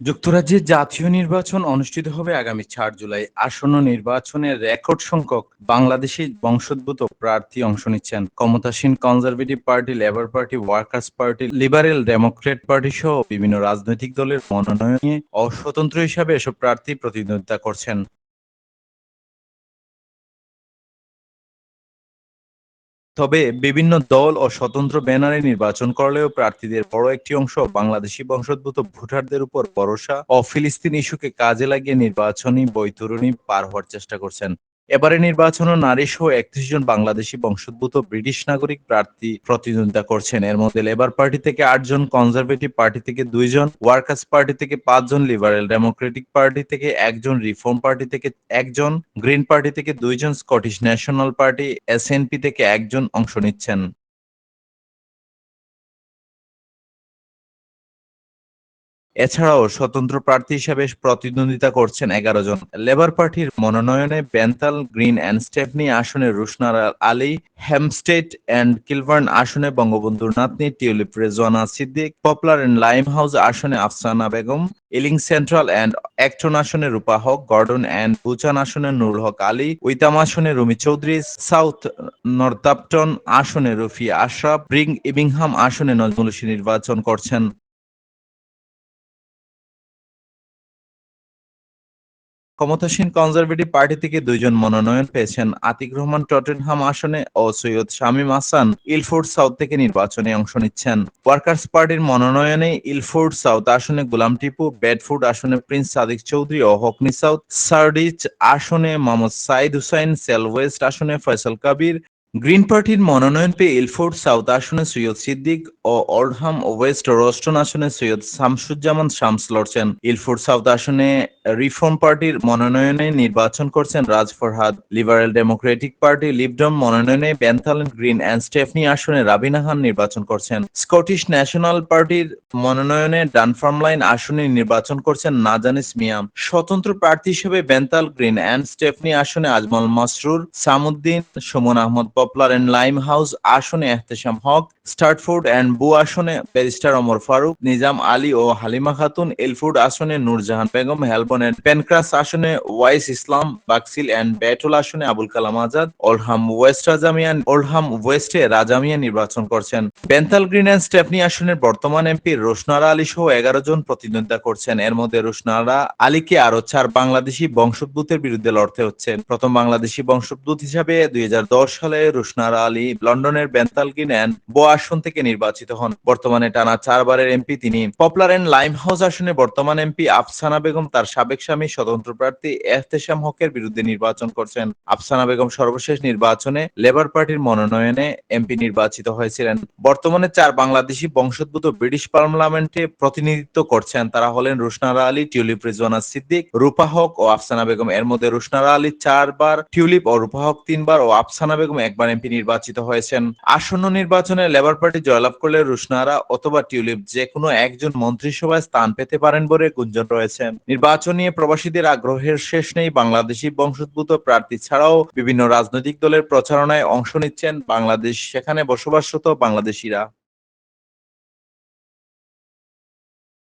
যুক্তরাজ্যের জাতীয় নির্বাচন অনুষ্ঠিত হবে আগামী চার জুলাই। আসন্ন নির্বাচনের রেকর্ড সংখ্যক বাংলাদেশি বংশোদ্ভূত প্রার্থী অংশ নিচ্ছেন। ক্ষমতাসীন Conservative Party, Labour Party, Workers Party, Liberal Democrat Party সহ বিভিন্ন রাজনৈতিক দলের মনোনয়নে অস্বতন্ত্র হিসাবে এসব প্রার্থী প্রতিদ্বন্দ্বিতা করছেন। তবে বিভিন্ন দল ও স্বতন্ত্র ব্যানারে নির্বাচন করলেও প্রার্থীদের বড় একটি অংশ বাংলাদেশি বংশোদ্ভূত ভোটারদের উপর ভরসা ও ফিলিস্তিন ইস্যুকে কাজে লাগিয়ে নির্বাচনী বৈতরণী পার হওয়ার চেষ্টা করছেন। এবারে নির্বাচনে নারী সহ একত্রিশ জন বাংলাদেশি বংশোদ্ভূত ব্রিটিশ নাগরিক প্রার্থী প্রতিদ্বন্দ্বিতা করছেন। এর মধ্যে লেবার পার্টি থেকে আটজন কনজারভেটিভ পার্টি থেকে দুইজন ওয়ার্কার্স পার্টি থেকে পাঁচজন লিবারেল ডেমোক্রেটিক পার্টি থেকে একজন রিফর্ম পার্টি থেকে একজন গ্রিন পার্টি থেকে দুইজন স্কটিশ ন্যাশনাল পার্টি এসএনপি থেকে একজন অংশ নিচ্ছেন। এছাড়াও স্বতন্ত্র প্রার্থী হিসেবে প্রতিদ্বন্দ্বিতা করছেন এগারো জন। লেবার পার্টির মনোনয়নে বেন্তাল, গ্রিন অ্যান্ড স্টেফনি আসনে Rushanara Ali Hampstead and Kilburn আসনে বঙ্গবন্ধুর নাতনি, Tulip Rizwana Siddiq, Poplar and Limehouse আসনে Afsana Begum, Ealing Central and Acton আসনে রূপা হক, গর্ডন অ্যান্ড বুচান আসনে নুরুল হক আলী, উইতাম আসনে রুমি চৌধুরী, সাউথ নর্থাপটন আসনে রফি আশরাফ, ব্রিং ইবিংহাম আসনে নজমুল নির্বাচন করছেন। ক্ষমতাসীন কনজারভেটিভ পার্টি থেকে দুইজন মনোনয়ন পেয়েছেন আতিক রহমান টটেনহাম আসনে ও সৈয়দ শামীম হাসান ইলফোর্ড সাউথ থেকে নির্বাচনে অংশ নিচ্ছেন। ওয়ার্কার্স পার্টির মনোনয়নে ইলফোর্ড সাউথ আসনে গোলাম টিপু বেডফোর্ড আসনে প্রিন্স সাদিক চৌধুরী ও হকনি সাউথ, সার্ডিচ আসনে মোহাম্মদ সাইদ হুসাইন, সেল ওয়েস্ট আসনে ফয়সাল কাবির। গ্রিন পার্টির মনোনয়ন পেয়ে ইলফোর্ড সাউথ আসনে সৈয়দ সিদ্দিক ও ওল্ডহাম ওয়েস্ট রস্টন আসনে সৈয়দ শামসুজ্জামান শামস লড়ছেন। ইলফোর্ড সাউথ আসনে রিফর্ম পার্টির মনোনয়নে নির্বাচন করছেন Raj Farhad. Liberal Democratic Party LibDem মনোনয়নে Bethnal Green and Stepney আসনে রাবিনা খান নির্বাচন করছেন। স্কটিশ ন্যাশনাল পার্টির মনোনয়নে ডানফার্মলাইন আসনে নির্বাচন করছেন নাজানিস মিয়াম। স্বতন্ত্র প্রার্থী হিসেবে বেন্তাল গ্রিন অ্যান্ড স্টেফনি আসনে Ajmal Masroor, Samuddin, Suman Ahmed Poplar and Limehouse আসনে Ehtesham Haque Stratford and Bow আসনে ব্যারিস্টার অমর ফারুক, নিজাম আলী ও হালিমা খাতুন, এলফুড আসনে Nurjahan Begum, Holborn and Pancras আসনে Wais Islam, Bexhill and Battle আসনে Abul Kalam Azad, Oldham West Rajamiyan, Oldham ওয়েস্টে Rajamiya নির্বাচন করছেন। বেন্তাল Green and Stepney আসনের বর্তমান এমপি রোশনারা আলী সহ এগারো জন প্রতিদ্বন্দ্বিতা করছেন। এর মধ্যে রোশনারা আলীকে আরও চার বাংলাদেশি বংশোদ্ভূতের বিরুদ্ধে লড়তে হচ্ছে। প্রথম বাংলাদেশি বংশোদ্ভূত হিসাবে দুই হাজার দশ সালে রুশনারা আলী লন্ডনের বেন্তাল গ্রিন অ্যান্ড বো আসন থেকে নির্বাচিত হন। বর্তমানে টানা চারবারের এমপি তিনি। পপুলার অ্যান্ড লাইম হাউস আসনে বর্তমান এমপি আফসানা বেগম তার সাবেক স্বামী, স্বতন্ত্র প্রার্থী এহতেশাম হকের বিরুদ্ধে নির্বাচন করছেন। আফসানা বেগম সর্বশেষ নির্বাচনে লেবার পার্টির মনোনয়নে এমপি নির্বাচিত হয়েছিলেন। বর্তমানে চার বাংলাদেশি বংশোদ্ভূত ব্রিটিশ পার্লামেন্টে প্রতিনিধিত্ব করছেন। তারা হলেন রুশনারা আলী, টিউলিপ রিজওয়ানা সিদ্দিক, রূপা হক ও আফসানা বেগম। এর মধ্যে রুশনারা আলী চারবার, টিউলিপ ও রূপা হক তিনবার ও আফসানা বেগম একবার এমপি নির্বাচিত হয়েছেন। আসন্ন নির্বাচনে লেবার পার্টি জয়লাভ করলে রুশনারা অথবা টিউলিপ যে কোনো একজন মন্ত্রিসভায় স্থান পেতে পারেন বলে গুঞ্জন রয়েছে নির্বাচন নিয়ে প্রবাসীদের আগ্রহের শেষ নেই বাংলাদেশি বংশোদ্ভূত প্রার্থী ছাড়াও বিভিন্ন রাজনৈতিক দলের প্রচারণায় অংশ নিচ্ছেন বাংলাদেশ। সেখানে বসবাসরত বাংলাদেশিরা।